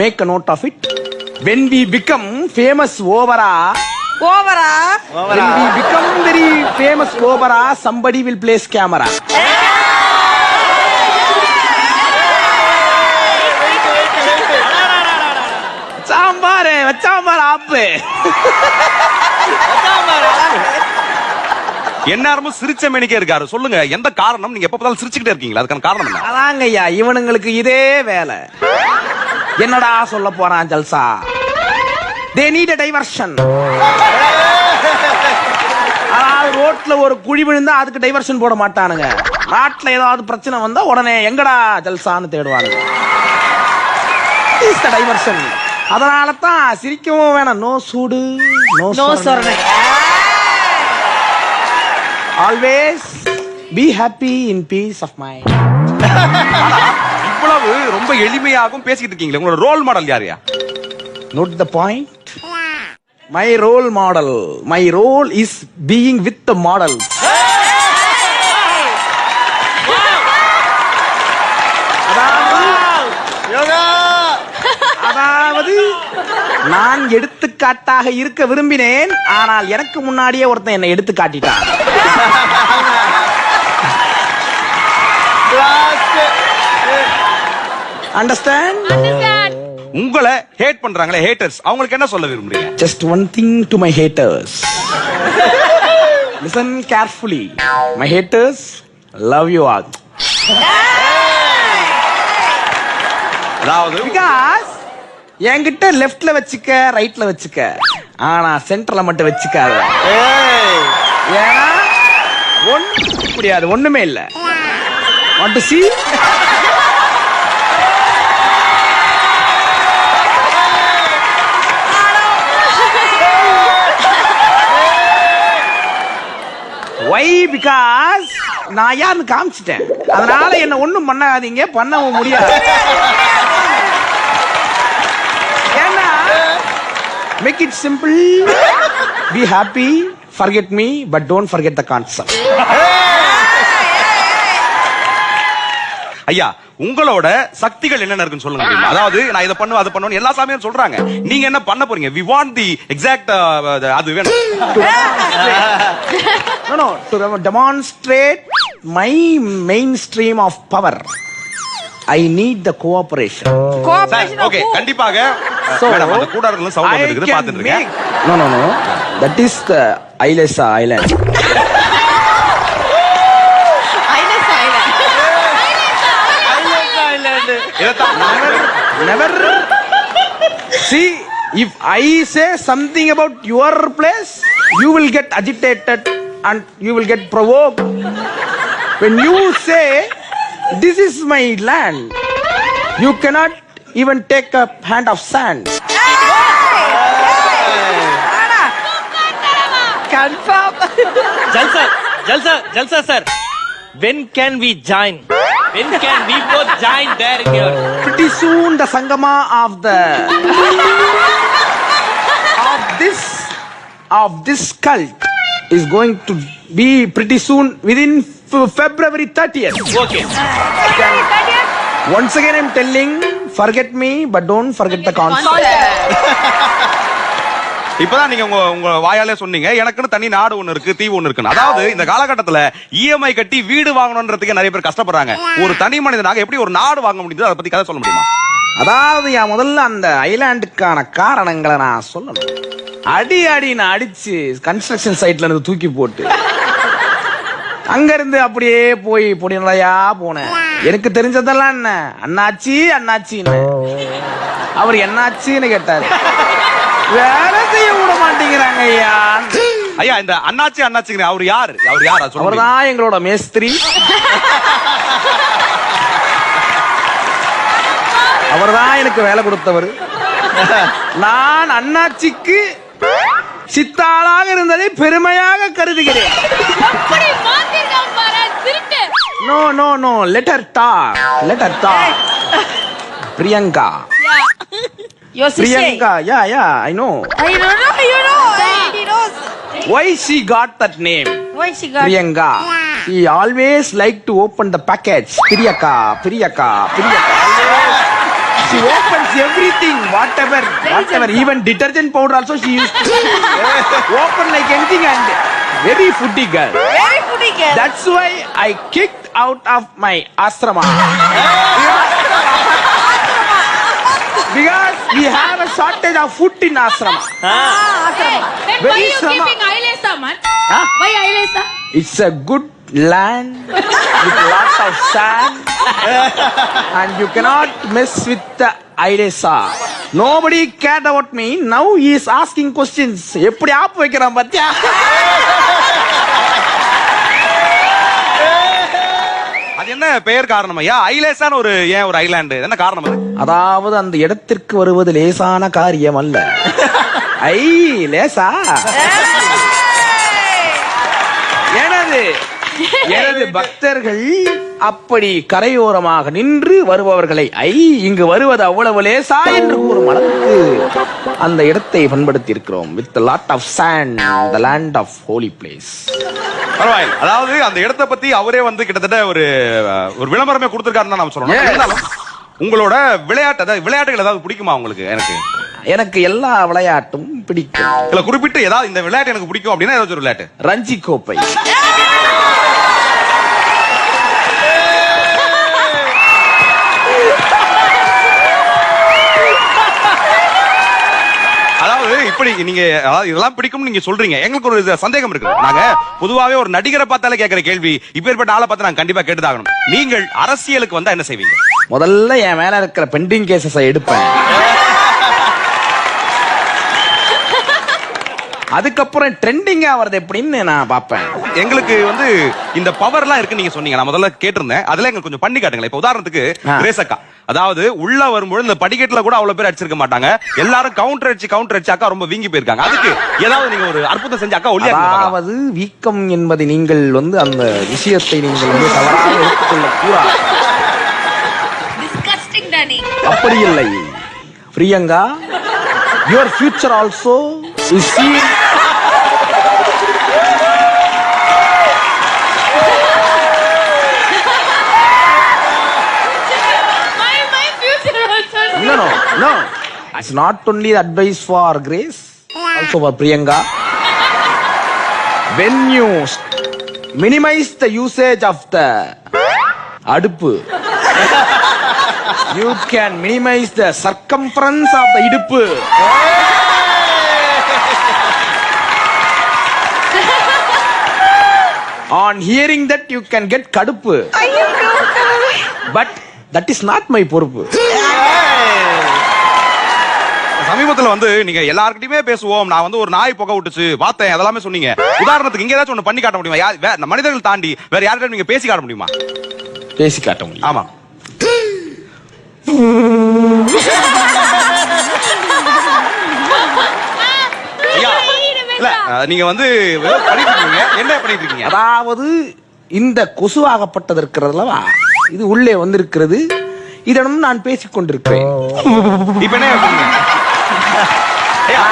Make a note of it. When we become famous overa ஓவரா when we become very famous overa somebody will place camera. Sambar வச்சாம்பார் ஆப்பு. எந்நேரமும் சிரிச்ச மேனிக்கே இருக்காரு. சொல்லுங்க எந்த காரணம்? நீங்க எப்ப பார்த்தாலும் சிரிச்சுக்கிட்டே இருக்கீங்களா? அதுக்கான காரணம் என்ன? அதாங்க ஐயா இவனுங்களுக்கு இதே வேலை. என்னடா சொல்ல போறான் ஜல்சா? தே நீட் டைவர்ஷன் அதாவது ரோட்ல ஒரு குழி விழுந்தா அதுக்கு டைவர்ஷன் போட மாட்டானுங்க. நாட்டுல ஏதாவது பிரச்சனை வந்தா உடனே எங்கடா ஜல்சான்னு தேடுவானுங்க. டைவர்ஷன் அதனால தான் சிரிக்கவும் வேணாம். நோ சூடு no no சொரணை. Always be happy in peace of mind இவ்வளவு ரொம்ப எளிமையாகவும் பேசிக்கிட்டு இருக்கீங்களே உங்களோட ரோல் மாடல் யாரையா Note the point. My role model. My role is being with the model. அதாவது நான் எடுத்துக்காட்டாக இருக்க விரும்பினேன் ஆனால் எனக்கு முன்னாடியே ஒருத்தன் என்னை எடுத்து காட்டிட்டான் அண்டர்ஸ்டாண்ட் உங்களை ஹேட் பண்றாங்களே ஹேட்டர்ஸ் அவங்களுக்கு என்ன சொல்ல விரும்புறீங்க? Just one thing to my haters. Listen carefully. My haters, love you all. அதாவது Because என்கிட்ட லெஃப்ட்ல வச்சுக்க ரைட்ல வச்சுக்க. ஆனா சென்டர்ல மட்டும் வச்சுக்காத. ஏன்னா ஒண்ணு முடியாது ஒண்ணுமே இல்ல. Want to see? Why because நான் யாருன்னு காமிச்சிட்டேன். அதனால என்ன ஒண்ணும் பண்ணாதீங்க பண்ணவும் முடியாது. ஏன்னா make it simple be happy forget me but don't forget the concept ஐயா உங்களோட சக்திகள் என்னென்ன இருக்குன்னு சொல்லுங்க முடியுமா? அதாவது நான் இதை பண்ணுவேன் அதை பண்ணுவேன் எல்லா சாமியும் சொல்றாங்க. நீங்க என்ன பண்ண போறீங்க? வி வாண்ட் தி எக்ஸாக்ட் அது வேணும். No no to demonstrate my mainstream of power. I need the cooperation. Sir cooperation okay கண்டிப்பாக. So, மேடம் அந்த கூடாரங்களும் சவுண்ட் I வந்துருக்குது can பாத்துட்டு இருக்கேன் make- no no no that is the Ailesa island. never. See if i say something about your place you will get agitated and you will get provoked. When you say this is my land you cannot even take a hand of sand. Confirm. Jalsa jalsa jalsa sir when can we join? When can we both join there in your? pretty soon the sangama of the of this of this cult is going to be pretty soon within F- February 30th. Okay. February 30th? Once again, I'm telling, forget me, but don't forget the concept. இப்பதான் நீங்க உங்க உங்க வாயாலே சொன்னீங்க. எனக்குன்னு தனி நாடு ஒண்ணு இருக்கு தீவு ஒண்ணு இருக்கு அதாவது இந்த காலகட்டத்துல இஎம்ஐ கட்டி வீடு வாங்கணும்ன்றதுக்கு நிறைய பேர் கஷ்டப்படுறாங்க. ஒரு தனி மனிதனாக எப்படி ஒரு நாடு வாங்க முடியுது அதை பத்தி கதை சொல்ல முடியுமா? அதாவது என் முதல்ல அந்த ஐலாண்டுக்கான காரணங்களை நான் சொல்லணும். அடி அடி நான் அடிச்சு கன்ஸ்ட்ரக்ஷன் சைட்ல இருந்து தூக்கி போட்டு அங்கிருந்து அப்படியே போய் பொடிநிலையா போனேன். எனக்கு தெரிஞ்சதெல்லாம் என்ன? அண்ணாச்சி அண்ணாச்சின்னு. அவர் என்னாச்சின்னு கேட்டாரு. வேலை செய்ய விட மாட்டேங்கிறாங்க ஐயா. ஐயா இந்த அண்ணாச்சி அண்ணாச்சிங்க அவர் யாரு? அவர் யாரா? சொல்லுங்க அவர்தான் எங்களோட மேஸ்திரி. அவர்தான் எனக்கு வேலை கொடுத்தவர். நான் அண்ணாச்சிக்கு சித்தாளாக இருந்ததை பெருமையாக கருதுகிறேன். நோ நோ நோ லெட்டர் டா லெட்டர் டா Priyanka. Your sister. Priyanka, yeah, yeah, I know. I don't know, you know. He knows. Why she got that name? Why she got Priyanka. She always like to open the package. Priyaka, Priyaka, Priyaka. She opens everything, whatever, whatever. Even detergent powder also she used to open like anything and very foodie girl. Very foodie girl. That's why I kicked out of my ashrama. asrama. Hey, then Very why you sama- keeping Ailesa, man? Huh? Why Ailesa? It's a good land with lots of sand and you cannot mess with the Ilesa. Nobody cared about me. Now he is asking questions. எப்படி ஆப் வைக்கிறான் பாத்தியா அது என்ன பெயர் காரணம் ஐயா? ஐலேசான ஒரு ஏன் ஒரு ஐலாண்டு? என்ன காரணம் அது? அதாவது அந்த இடத்திற்கு வருவது லேசான காரியம் அல்ல ஐ லேசா? எனது எனது பக்தர்கள் அப்படி கரையோரமாக நின்று வருபவர்களை ஐ இங்கு வருவது அவ்வளவு லேசா என்று கூறும் அளவுக்கு அந்த இடத்தை பண்படுத்தி இருக்கிறோம் with lot of sand the land of holy place பரவாயில்ல. அதாவது அந்த இடத்தை பத்தி அவரே வந்து கிட்டத்தட்ட ஒரு ஒரு விளம்பரமே கொடுத்திருக்காருன்னு தான் நம்ம சொல்லணும். உங்களோட விளையாட்டு அதாவது விளையாட்டுகள் ஏதாவது பிடிக்குமா உங்களுக்கு எனக்கு? எனக்கு எல்லா விளையாட்டும் பிடிக்கும். இல்ல குறிப்பிட்டு ஏதாவது இந்த விளையாட்டு எனக்கு பிடிக்கும் அப்படின்னா ஏதாச்சும் ஒரு விளையாட்டு. ரஞ்சி கோப்பை எப்படி நீங்க அதாவது இதெல்லாம் பிடிக்கும்னு நீங்க சொல்றீங்க. எங்களுக்கு ஒரு இது சந்தேகம் இருக்கு நாங்க பொதுவாவே ஒரு நடிகரை பார்த்தாலே கேட்கிற கேள்வி இப்பேற்பட்ட ஆளை பார்த்து நாங்க கண்டிப்பா கேட்டுதாகணும். நீங்கள் அரசியலுக்கு வந்தா என்ன செய்வீங்க? முதல்ல என் மேல இருக்கிற பெண்டிங் கேசஸை எடுப்பேன். அதுக்கப்புறம் ட்ரெண்டிங்கா வருது எப்படின்னு நான் பார்ப்பேன். எங்களுக்கு வந்து இந்த பவர்லாம் இருக்கு நீங்க சொன்னீங்க. நான் முதல்ல கேட்டிருந்தேன். அதெல்லாம் எங்களுக்கு கொஞ்சம் பண்ணி காட்டுங்களேன். இப்ப உதாரணத்துக்கு. ரேசக்கா. அதாவது உள்ள வரும்போது இந்த படிக்கட்டுல கூட அவ்வளவு பேர் அடிச்சிருக்க மாட்டாங்க. எல்லாரும் கவுண்டர் அடிச்சு கவுண்டர் அடிச்சு அக்கா ரொம்ப வீங்கி போயிருக்காங்க. அதுக்கு ஏதாவது நீங்க ஒரு அற்புதம் செஞ்சு அக்கா ஒல்லியா அதாவது வீக்கம் என்பதை நீங்கள் வந்து அந்த விஷயத்தை நீங்கள் வந்து தவறாக எடுத்துக்கொள்ள கூடாது Disgusting, Danny. அப்படி இல்லை. Priyanka your future also No, no, no. It's not only the advice for Grace, also for Priyanka. When you minimize the usage of the adupu, you can minimize the circumference of the idupu. On hearing that you can get கடுப்பு. But that is not my பொறுப்பு. சமீபத்துல வந்து நீங்க எல்லார்கிட்டயுமே பேசுவோம். நான் வந்து ஒரு நாய் புகை விட்டுச்சு. பார்த்தேன் அதெல்லாமே சொன்னீங்க. உதாரணத்துக்கு இங்க ஏதாச்சும் ஒண்ணு பண்ணி காட்ட முடியுமா? யார் மனிதர்கள் தாண்டி வேற யார்கிட்ட நீங்க பேசி காட்ட முடியுமா? பேசி காட்ட முடியும். ஆமா ஐயா, இல்ல நீங்க வந்து பண்ணிட்டு இருக்கீங்க. என்ன பண்ணிட்டு இருக்கீங்க? அதாவது இந்த கொசுவாகப்பட்டது இருக்கிறதுலவா இது உள்ளே வந்திருக்கிறது. இதனும் நான் பேசிக் கொண்டிருக்கிறேன். இப்ப என்ன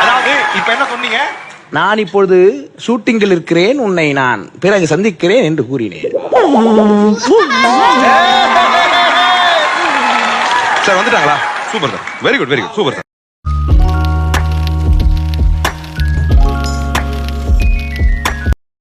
அதாவது இப்ப என்ன சொன்னீங்க? நான் இப்பொழுது ஷூட்டிங்கில் இருக்கிறேன். உன்னை நான் பிறகு சந்திக்கிறேன் என்று கூறினேன். சார் வந்துட்டாங்களா? Super sir. Very good very good super sir.